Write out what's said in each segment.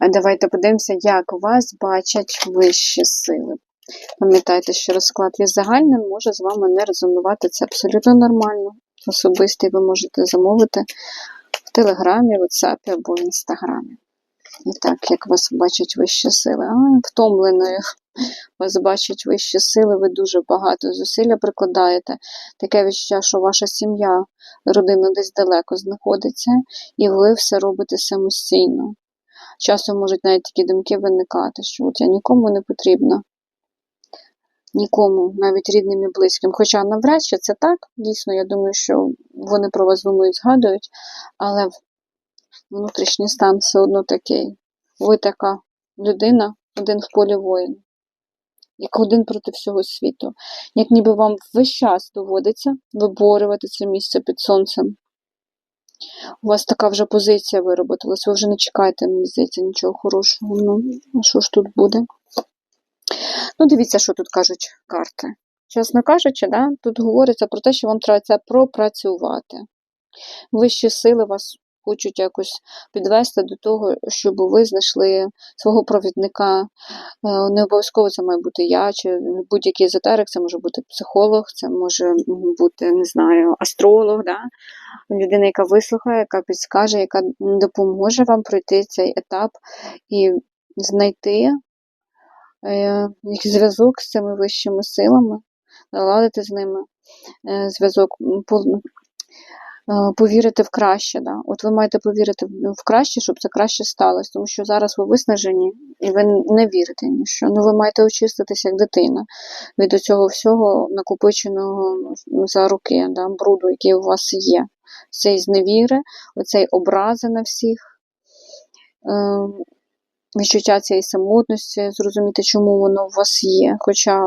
Давайте подивимося, як вас бачать вищі сили. Пам'ятайте, що розклад є загальним, може з вами не резонувати. Це абсолютно нормально. Особистий ви можете замовити в Телеграмі, WhatsApp або в Інстаграмі. І так, як вас бачать вищі сили. А, втомленою вас бачать вищі сили, ви дуже багато зусилля прикладаєте. Таке відчуття, що ваша сім'я, родина десь далеко знаходиться, і ви все робите самостійно. Часом можуть навіть такі думки виникати, що от я нікому не потрібна. Нікому, навіть рідним і близьким. Хоча навряд чи це так, дійсно, я думаю, що вони про вас думають, згадують, але внутрішній стан все одно такий. Ви така людина, один в полі воїн, як один проти всього світу. Як ніби вам весь час доводиться виборювати це місце під сонцем. У вас така вже позиція вироботилась, ви вже не чекаєте, мені здається, нічого хорошого. Ну, що ж тут буде? Ну, дивіться, що тут кажуть карти. Чесно кажучи, да, тут говориться про те, що вам треба це пропрацювати. Вищі сили вас хочуть якось підвести до того, щоб ви знайшли свого провідника. Е, Не обов'язково це має бути я, чи будь-який езотерик, це може бути психолог, це може бути, не знаю, астролог, да? людина, яка вислухає, яка підскаже, яка допоможе вам пройти цей етап і знайти е, зв'язок з цими вищими силами, наладити з ними е, зв'язок, повірити в краще. Да? От ви маєте повірити в краще, щоб це краще сталося, тому що зараз ви виснажені і ви не вірите ні що. Ну, ви маєте очиститися як дитина від цього всього накопиченого ну, за руки, да, бруду, який у вас є. Цей зневіри, оцей образи на всіх. Е, відчуття цієї самотності, зрозуміти, чому воно у вас є. Хоча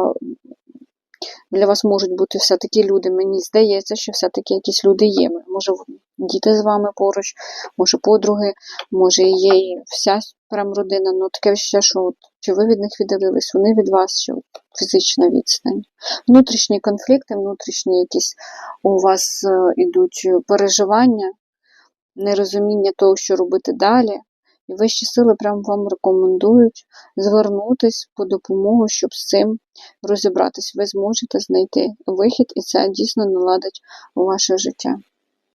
для вас можуть бути все-таки люди. Мені здається, що все-таки якісь люди є. Може, діти з вами поруч, може подруги, може є і вся прям родина. Ну таке відчуття, що от, чи ви від них віддалились, вони від вас, що фізична відстань. Внутрішні конфлікти, внутрішні якісь у вас е, ідуть переживання, нерозуміння того, що робити далі. І вищі сили прям вам рекомендують звернутись по допомогу, щоб з цим розібратись. Ви зможете знайти вихід, і це дійсно наладить ваше життя.